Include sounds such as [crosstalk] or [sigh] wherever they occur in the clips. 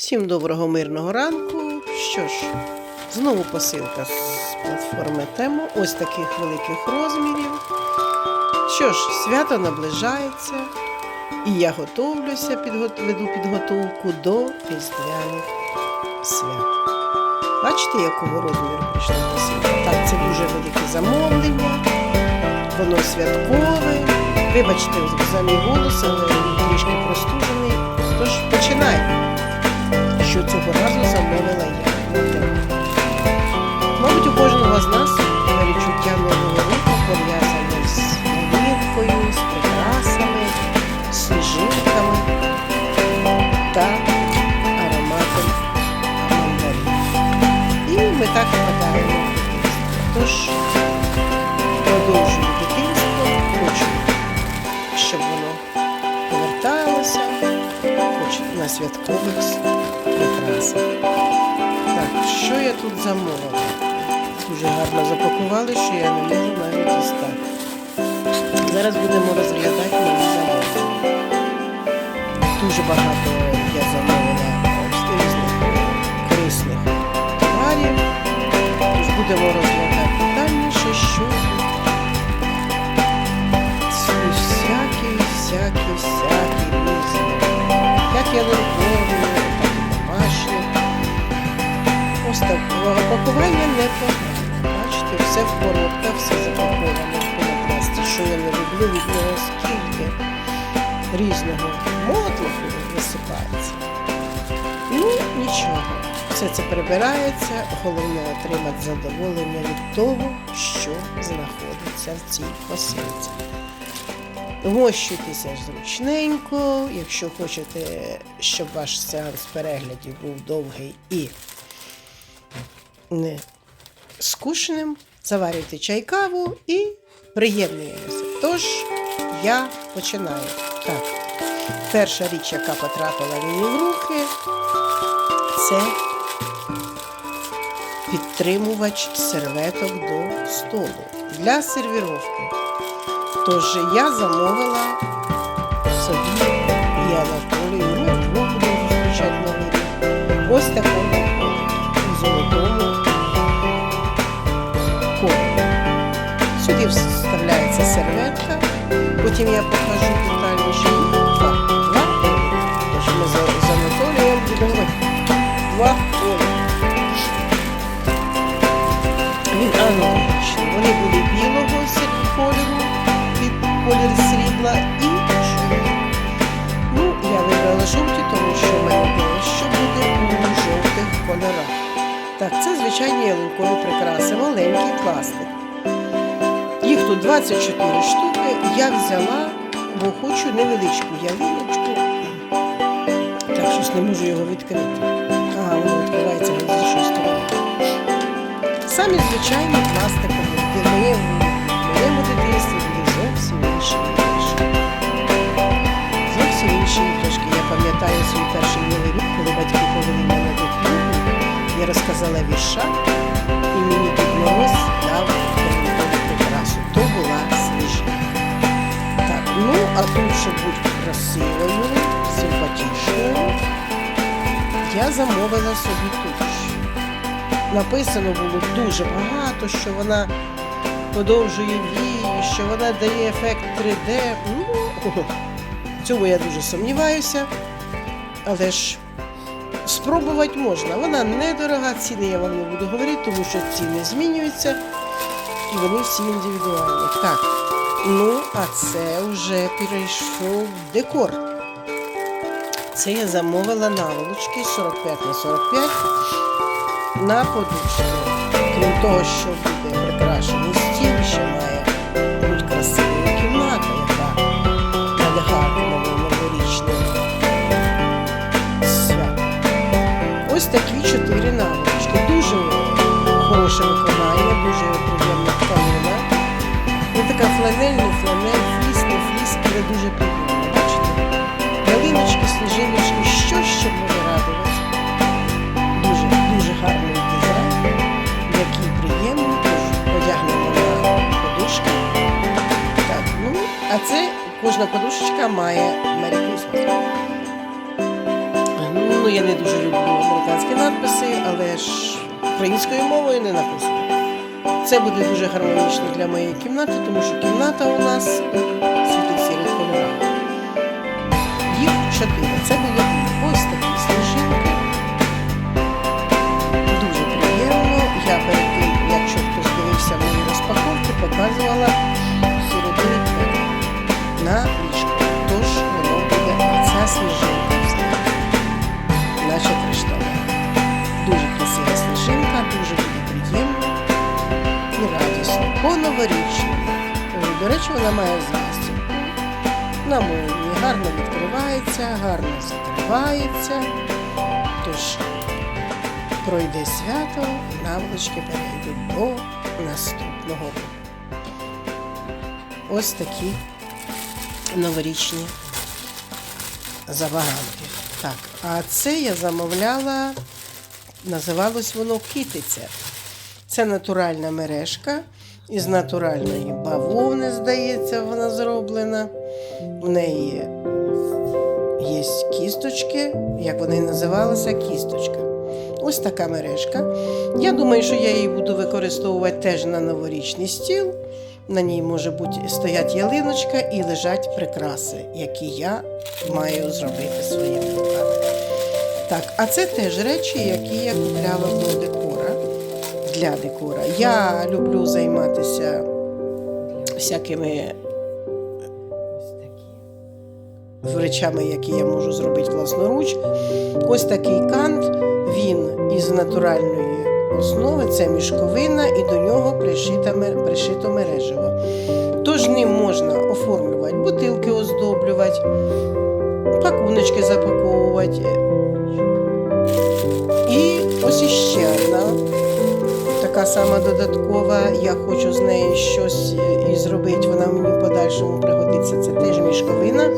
Всім доброго мирного ранку. Що ж, знову посилка з платформи Тему. Ось таких великих розмірів. Що ж, свято наближається, і я готовлюся, веду підготовку до різдвяних свят. Бачите, якого розміру прийшла посилка? Так, це дуже велике замовлення, воно святкове. Вибачте за мій голос, але трішки простужений. Тож починаємо що цього разу замовила я. Гарно що я не можу навіть дістати. Зараз будемо розглядати мої замовлення. Дуже багато я замовила різних корисних товарів. Тож будемо розглядати детальніше, що всякі, всякі, всякі різні. Як я виходжу, так і домашні. Так пакування не погане. Все в коробках, все запаковано в пенопласті, що я не люблю від нього скільки різного мотлуху висипається. Ну, нічого. Все це прибирається, головне отримати задоволення від того, що знаходиться в цій посилці. Вмощуйтеся зручненько, якщо хочете, щоб ваш сеанс переглядів був довгий і не скучним, заварюйте чай каву і приєднуємося. Тож я починаю. Так, перша річ, яка потрапила мені в руки, це підтримувач серветок до столу для сервіровки. Тож я замовила собі вставляється серветка, потім я покажу детальніше два. Два. Тож ми з, Анатолієм будемо два кольори. Він аналогічний. Вони були білого кольору під колір срібла і чорного. Ну, я вибрала жовті, тому що в мене дещо буде у жовтих кольорах. Так, це звичайні ялинкові прикраси, маленький пластик. Тут 24 штуки. Я взяла, бо хочу невеличку ялиночку. Так, щось не можу його відкрити. Ага, воно відкривається з іншої сторони. Самі звичайні пластикові. В моєму, в моєму зовсім інші. Зовсім інші іграшки. Я пам'ятаю свій перший рік, коли батьки повели мене до клубу. Я розказала вірша, щоб бути красивою, симпатичною, я замовила собі туш. Написано було дуже багато, що вона подовжує дію, що вона дає ефект 3D. Ну, цьому я дуже сумніваюся. Але ж спробувати можна. Вона недорога, ціни я вам не буду говорити, тому що ціни змінюються і вони всі індивідуальні. Так, ну, а це вже перейшов декор. Це я замовила наволочки 45 на 45 на подушку. Крім того, що буде прикрашений стіл, ще має бути красива кімната, яка надягатиме на новорічне свято. Ось такі чотири наволочки. Дуже хороше виконання, дуже. Ну така фланель, не фланель, фліс, не фліс, але дуже приємно. Бачите? Ялиночки, сніжиночки, що ще може радувати. Дуже, дуже гарний дизайн, який приємний, одягнемо на подушки. Так, ну, а це кожна подушечка має Merry Ну, я не дуже люблю американські надписи, але ж українською мовою не написано. Це буде дуже гармонічно для моєї кімнати, тому що кімната у нас світло-сірих кольорах. Їх чотири. Це було ось такі сніжинки. Дуже приємно. Я перед тим, якщо хтось дивився мої розпаковки, показувала сіротині на ліжко. Тож воно буде оця сніжинка. По-новорічному. До речі, вона має застібку. На молоді гарно відкривається, гарно закривається. Тож пройде свято, наволочки перейдуть до наступного року. Ось такі новорічні забаганки. Так, а це я замовляла, називалось воно китиця. Це натуральна мережка із натуральної бавовни, здається, вона зроблена. В неї є кісточки, як вони називалися, кісточка. Ось така мережка. Я думаю, що я її буду використовувати теж на новорічний стіл. На ній може бути стоять ялиночка і лежать прикраси, які я маю зробити своїми руками. Так, а це теж речі, які я купляла до декора. Для декора. Я люблю займатися всякими речами, які я можу зробити власноруч. Ось такий кант, він із натуральної основи, це мішковина, і до нього пришито мережево. Тож ним можна оформлювати бутилки, оздоблювати, пакуночки запаковувати. І ось іще одна така сама додаткова. Я хочу з неї щось і зробити. Вона мені в подальшому пригодиться. Це теж мішковина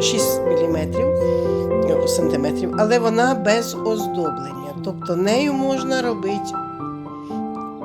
6 мм сантиметрів, але вона без оздоблення. Тобто нею можна робити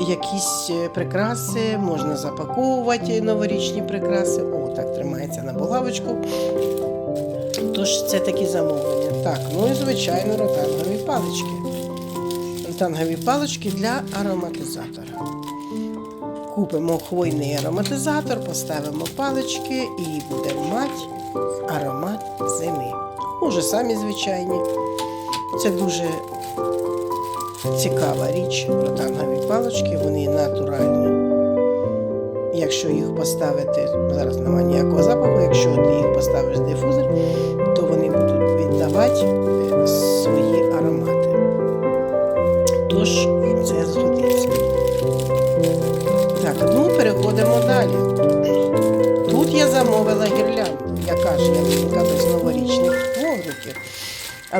якісь е, прикраси, можна запаковувати новорічні прикраси. О, так тримається на булавочку. Тож це такі замовлення. Так, ну і звичайно ротангові палички. Ротангові палички для ароматизатора. Купимо хвойний ароматизатор, поставимо палички і будемо мати аромат зими. Може, самі звичайні. Це дуже цікава річ. Ротангові палички, вони натуральні. Якщо їх поставити, зараз немає ніякого запаху, якщо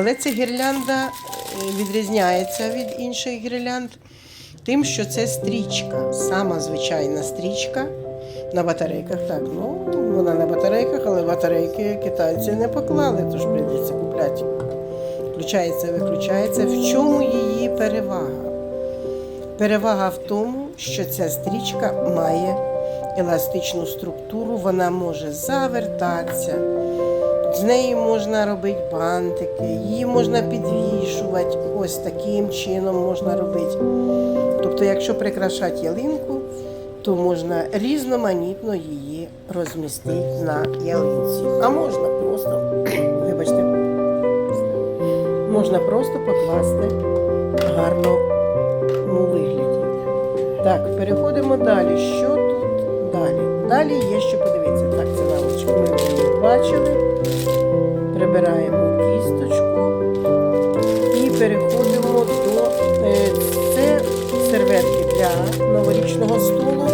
Але ця гірлянда е, відрізняється від інших гірлянд тим, що це стрічка, сама звичайна стрічка на батарейках. Так, ну вона на батарейках, але батарейки китайці не поклали, тож прийдеться купляти. Включається, виключається. В чому її перевага? Перевага в тому, що ця стрічка має еластичну структуру, вона може завертатися. З неї можна робити бантики, її можна підвішувати. Ось таким чином можна робити. Тобто, якщо прикрашати ялинку, то можна різноманітно її розмістити на ялинці. А можна просто, [clears throat] вибачте, можна просто покласти гарно у вигляді. Так, переходимо далі. Що тут далі? Далі є що подивитися. Так, це навичку ми бачили. Прибираємо кісточку і переходимо до е, це серветки для новорічного столу.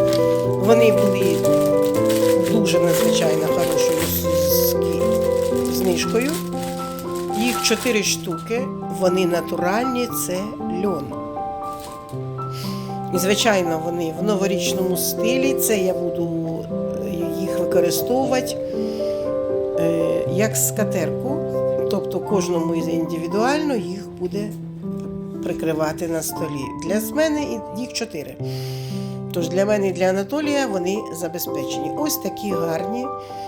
Вони були дуже надзвичайно хорошою знижкою. Їх чотири штуки, вони натуральні, це льон. І, звичайно, вони в новорічному стилі. Це я буду е, їх використовувати е, як скатерку. Тобто кожному індивідуально їх буде прикривати на столі. Для мене їх чотири. Тож для мене і для Анатолія вони забезпечені. Ось такі гарні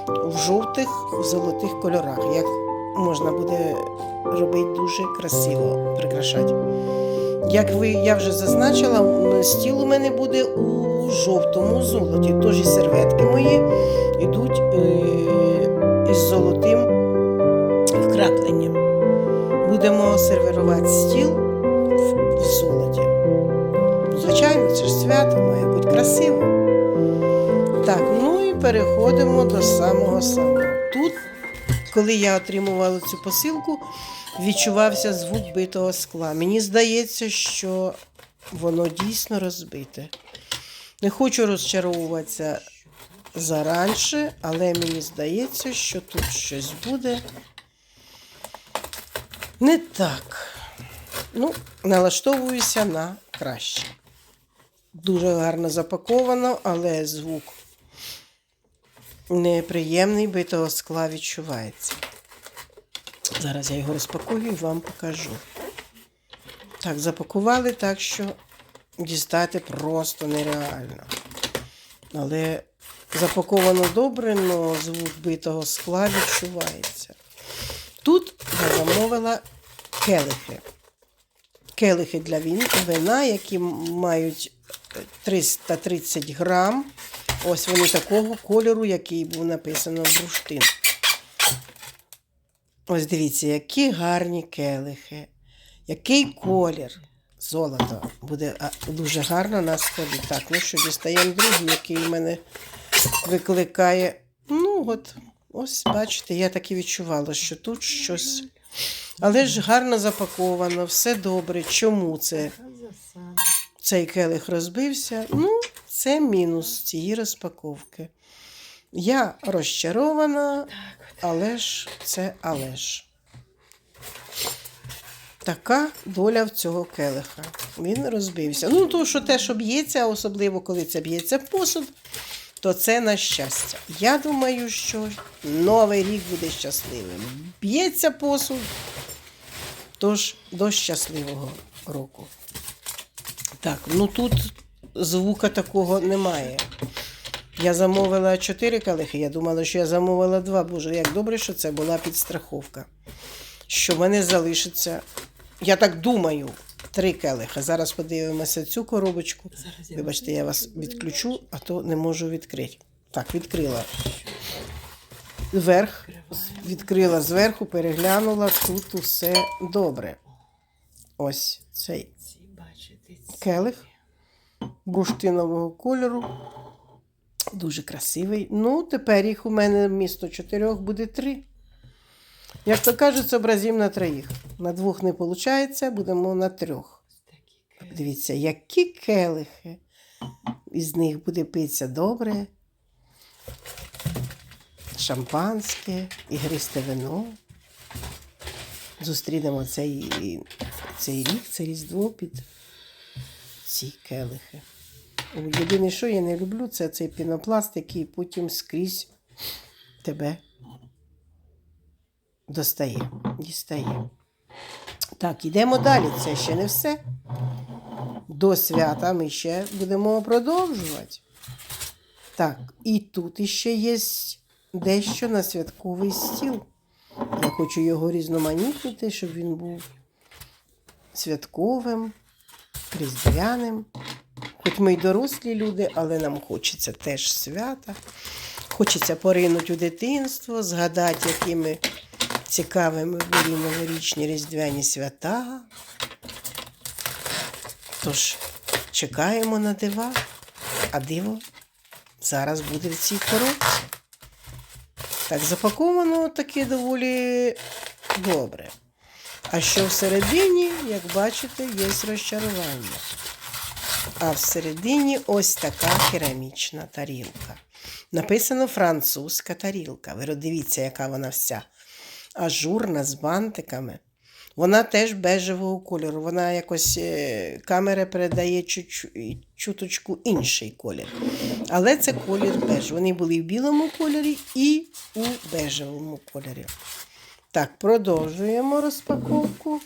в жовтих, в золотих кольорах, як можна буде робити дуже красиво, прикрашати. Як ви, я вже зазначила, стіл у мене буде у жовтому золоті. Тож і серветки мої йдуть е, із золотим вкрапленням. Будемо сервірувати стіл в, золоті. Звичайно, це ж свято має бути красиво. Так, ну і переходимо до самого самого. Тут, коли я отримувала цю посилку, відчувався звук битого скла. Мені здається, що воно дійсно розбите. Не хочу розчаровуватися заранше, але мені здається, що тут щось буде не так. Ну, налаштовуюся на краще. Дуже гарно запаковано, але звук неприємний битого скла відчувається. Зараз я його розпакую і вам покажу. Так, запакували так, що дістати просто нереально. Але запаковано добре, але звук битого скла відчувається. Тут я замовила келихи. Келихи для вина, які мають 330 грам. Ось вони такого кольору, який був написано в бурштин. Ось дивіться, які гарні келихи, який колір. Золото буде дуже гарно на столі. Так, ну що, дістаємо другий, який в мене викликає. Ну, от, ось, бачите, я так і відчувала, що тут щось. Але ж гарно запаковано, все добре. Чому це? Цей келих розбився. Ну, це мінус цієї розпаковки. Я розчарована, але ж це але ж. Така доля в цього келиха. Він розбився. Ну, то, що те, що б'ється, особливо коли це б'ється посуд, то це на щастя. Я думаю, що новий рік буде щасливим. Б'ється посуд, тож до щасливого року. Так, ну тут звука такого немає. Я замовила 4 калихи, я думала, що я замовила 2. Боже, як добре, що це була підстраховка. Що в мене залишиться, я так думаю, 3 келиха. Зараз подивимося цю коробочку. Вибачте, я вас відключу, а то не можу відкрити. Так, відкрила. Вверх, відкрила зверху, переглянула, тут усе добре. Ось цей келих бурштинового кольору. Дуже красивий. Ну, тепер їх у мене вмісто чотирьох буде три. Як то кажуть, зобразім на троїх. На двох не виходить, будемо на трьох. Дивіться, які келихи. Із них буде питися добре. Шампанське, ігристе вино. Зустрінемо цей, цей рік, це Різдво під ці келихи. Єдине, що я не люблю, це цей пінопласт, який потім скрізь тебе достає, дістає. Так, йдемо далі. Це ще не все. До свята ми ще будемо продовжувати. Так, і тут іще є дещо на святковий стіл. Я хочу його різноманітнити, щоб він був святковим, різдвяним. Хоч ми й дорослі люди, але нам хочеться теж свята. Хочеться поринути у дитинство, згадати, якими цікавими були новорічні різдвяні свята. Тож чекаємо на дива, а диво зараз буде в цій коробці. Так, запаковано таке доволі добре. А що всередині, як бачите, є розчарування. А всередині ось така керамічна тарілка. Написано французька тарілка. Ви дивіться, яка вона вся ажурна з бантиками. Вона теж бежевого кольору. Вона якось е, камера передає чуточку інший колір. Але це колір беж. Вони були в білому кольорі і у бежевому кольорі. Так, продовжуємо розпаковку.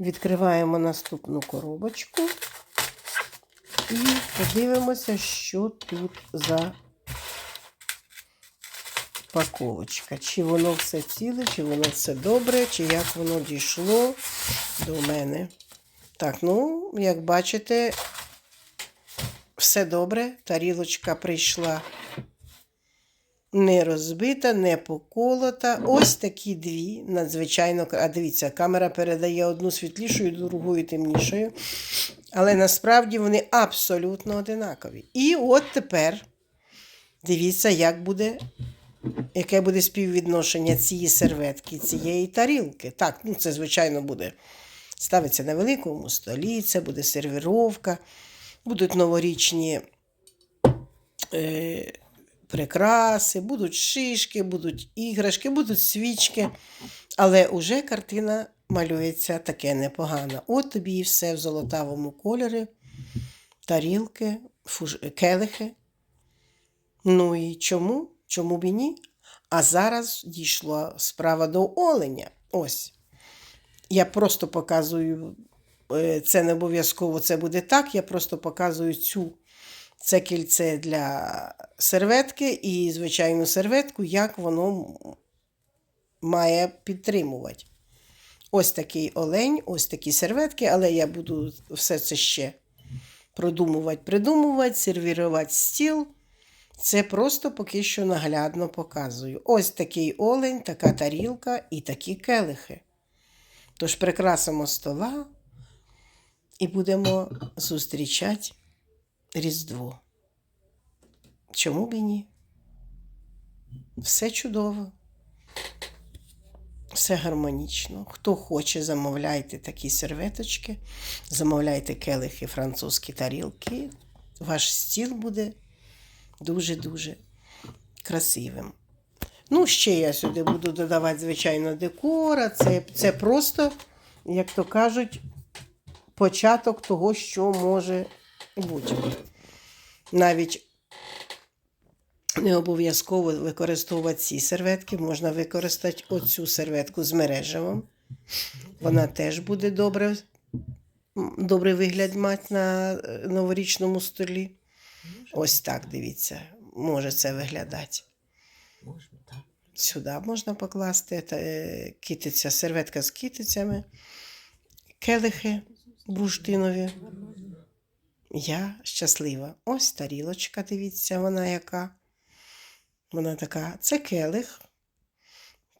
Відкриваємо наступну коробочку і подивимося, що тут за упаковочка. Чи воно все ціле, чи воно все добре, чи як воно дійшло до мене. Так, ну, як бачите, все добре. Тарілочка прийшла не розбита, не поколота. Ось такі дві. Надзвичайно. А дивіться, камера передає одну світлішою, другою темнішою. Але насправді вони абсолютно одинакові. І от тепер дивіться, як буде, яке буде співвідношення цієї серветки, цієї тарілки. Так, ну це, звичайно, буде. Ставиться на великому столі, це буде сервіровка, будуть новорічні е, прикраси, будуть шишки, будуть іграшки, будуть свічки. Але уже картина малюється таке непогано. От тобі і все в золотавому кольорі, тарілки, фуж... келихи. Ну і чому? Чому б і ні? А зараз дійшла справа до оленя. Ось. Я просто показую, е, це не обов'язково це буде так. Я просто показую цю це кільце для серветки і звичайну серветку, як воно має підтримувати. Ось такий олень, ось такі серветки, але я буду все це ще продумувати, придумувати, сервірувати стіл. Це просто поки що наглядно показую. Ось такий олень, така тарілка і такі келихи. Тож прикрасимо стола і будемо зустрічати Різдво. Чому б і ні? Все чудово. Все гармонічно. Хто хоче, замовляйте такі серветочки, замовляйте келихи, французькі тарілки. Ваш стіл буде дуже-дуже красивим. Ну, ще я сюди буду додавати, звичайно, декора. Це, це просто, як то кажуть, початок того, що може бути. Навіть не обов'язково використовувати ці серветки, можна використати оцю серветку з мережевим. Вона теж буде добре, добрий вигляд мати на е, новорічному столі. Ось так, дивіться, може це виглядати. Можна так. Сюди можна покласти е, китиця, серветка з китицями, келихи бурштинові. Я щаслива. Ось тарілочка, дивіться, вона яка. Вона така. Це келих,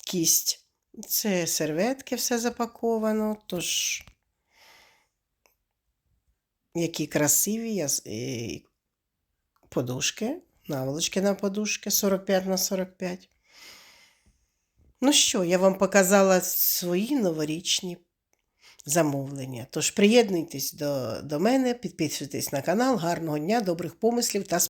кість. Це серветки все запаковано. Тож, які красиві я, е, подушки, наволочки на подушки 45 на 45. Ну що, я вам показала свої новорічні замовлення. Тож приєднуйтесь до, до мене, підписуйтесь на канал. Гарного дня, добрих помислів та